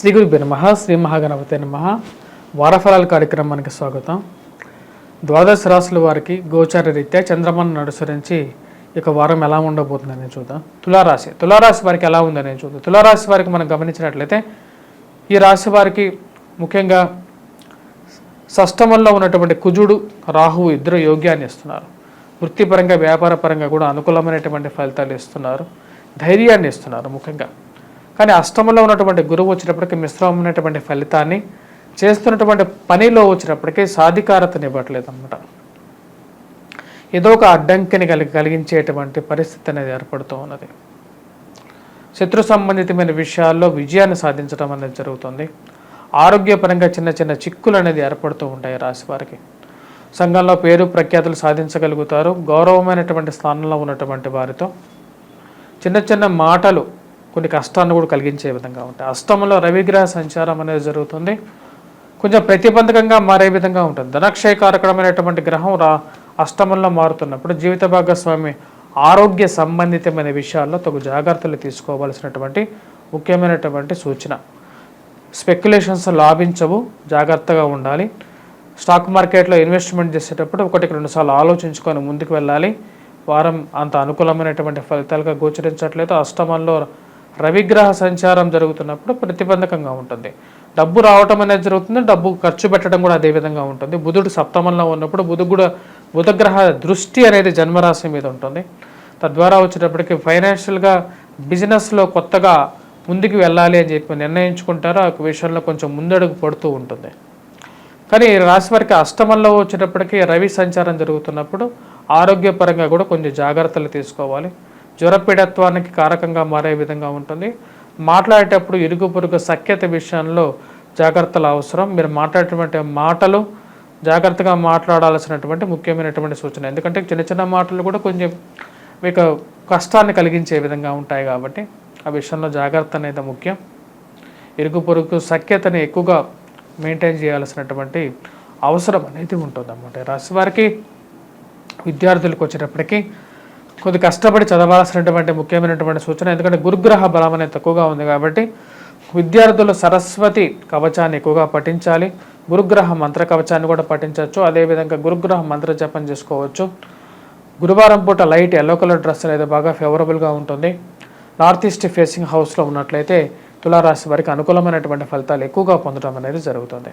శ్రీ గురుభ్య నమ శ్రీ మహాగణపతి నమ. వారఫలాల కార్యక్రమానికి స్వాగతం. ద్వాదశ రాశుల వారికి గోచార రీత్యా చంద్రమను అనుసరించి ఇక వారం ఎలా ఉండబోతుందని చూద్దాం. తులారాశి. తులారాశి వారికి ఎలా ఉందని చూద్దాం. తులారాశి వారికి మనం గమనించినట్లయితే ఈ రాశి వారికి ముఖ్యంగా సష్టమంలో ఉన్నటువంటి కుజుడు రాహువు ఇద్దరు యోగ్యాన్ని ఇస్తున్నారు. వృత్తిపరంగా వ్యాపారపరంగా కూడా అనుకూలమైనటువంటి ఫలితాలు ఇస్తున్నారు. ధైర్యాన్ని ఇస్తున్నారు ముఖ్యంగా. కానీ అష్టమంలో ఉన్నటువంటి గురువు వచ్చినప్పటికీ మిశ్రమమైనటువంటి ఫలితాన్ని చేస్తున్నటువంటి పనిలో వచ్చినప్పటికీ సాధికారతని ఇవ్వట్లేదు అనమాట ఏదో ఒక అడ్డంకిని కలిగి కలిగించేటువంటి పరిస్థితి అనేది ఏర్పడుతూ ఉన్నది. శత్రు సంబంధితమైన విషయాల్లో విజయాన్ని సాధించడం అనేది జరుగుతుంది. ఆరోగ్యపరంగా చిన్న చిన్న చిక్కులు అనేది ఏర్పడుతూ ఉంటాయి రాశి వారికి. సంఘంలో పేరు ప్రఖ్యాతులు సాధించగలుగుతారు. గౌరవమైనటువంటి స్థానంలో ఉన్నటువంటి వారితో చిన్న చిన్న మాటలు కొన్ని కష్టాన్ని కూడా కలిగించే విధంగా ఉంటాయి. అష్టమంలో రవిగ్రహ సంచారం అనేది జరుగుతుంది. కొంచెం ప్రతిబంధకంగా మారే విధంగా ఉంటుంది. ధనక్షయ కారకమైనటువంటి గ్రహం రా అష్టమంలో మారుతున్నప్పుడు జీవిత భాగస్వామి ఆరోగ్య సంబంధితమైన విషయాల్లో తగు జాగ్రత్తలు తీసుకోవాల్సినటువంటి ముఖ్యమైనటువంటి సూచన. స్పెక్యులేషన్స్ లాభించవు జాగ్రత్తగా ఉండాలి. స్టాక్ మార్కెట్లో ఇన్వెస్ట్మెంట్ చేసేటప్పుడు ఒకటికి రెండుసార్లు ఆలోచించుకొని ముందుకు వెళ్ళాలి. వారం అంత అనుకూలమైనటువంటి ఫలితాలుగా గోచరించట్లేదు. అష్టమంలో రవిగ్రహ సంచారం జరుగుతున్నప్పుడు ప్రతిబంధకంగా ఉంటుంది. డబ్బు రావటం అనేది జరుగుతుంది. డబ్బు ఖర్చు పెట్టడం కూడా అదే విధంగా ఉంటుంది. బుధుడు సప్తమంలో ఉన్నప్పుడు బుధుడు కూడా బుధగ్రహ దృష్టి అనేది జన్మరాశి మీద ఉంటుంది. తద్వారా వచ్చేటప్పటికి ఫైనాన్షియల్గా బిజినెస్లో కొత్తగా ముందుకు వెళ్ళాలి అని చెప్పి నిర్ణయించుకుంటారో ఆ విషయంలో కొంచెం ముందడుగు పడుతూ ఉంటుంది. కానీ రాశి వారికి అష్టమంలో వచ్చేటప్పటికి రవి సంచారం జరుగుతున్నప్పుడు ఆరోగ్యపరంగా కూడా కొంచెం జాగ్రత్తలు తీసుకోవాలి. జ్వరపీడత్వానికి కారకంగా మారే విధంగా ఉంటుంది. మాట్లాడేటప్పుడు ఇరుగు పొరుగు సఖ్యత విషయంలో జాగ్రత్తలు అవసరం. మీరు మాట్లాడేటువంటి మాటలు జాగ్రత్తగా మాట్లాడాల్సినటువంటి ముఖ్యమైనటువంటి సూచన. ఎందుకంటే చిన్న చిన్న మాటలు కూడా కొంచెం మీకు కష్టాన్ని కలిగించే విధంగా ఉంటాయి కాబట్టి ఆ విషయంలో జాగ్రత్త అనేది ముఖ్యం. ఇరుగు పొరుగు సఖ్యతని ఎక్కువగా మెయింటైన్ చేయాల్సినటువంటి అవసరం అనేది ఉంటుంది అన్నమాట రాశి వారికి విద్యార్థులకు వచ్చేటప్పటికీ కొద్ది కష్టపడి చదవాల్సినటువంటి ముఖ్యమైనటువంటి సూచన ఎందుకంటే గురుగ్రహ బలం అనేది తక్కువగా ఉంది కాబట్టి విద్యార్థులు సరస్వతి కవచాన్ని ఎక్కువగా పఠించాలి గురుగ్రహ మంత్ర కవచాన్ని కూడా పఠించవచ్చు అదేవిధంగా గురుగ్రహ మంత్ర జపం చేసుకోవచ్చు. గురువారం పూట లైట్ ఎల్లో కలర్ డ్రెస్ అనేది బాగా ఫేవరబుల్గా ఉంటుంది. నార్త్ ఈస్ట్ ఫేసింగ్ హౌస్లో ఉన్నట్లయితే తులారాశి వారికి అనుకూలమైనటువంటి ఫలితాలు ఎక్కువగా పొందడం అనేది జరుగుతుంది.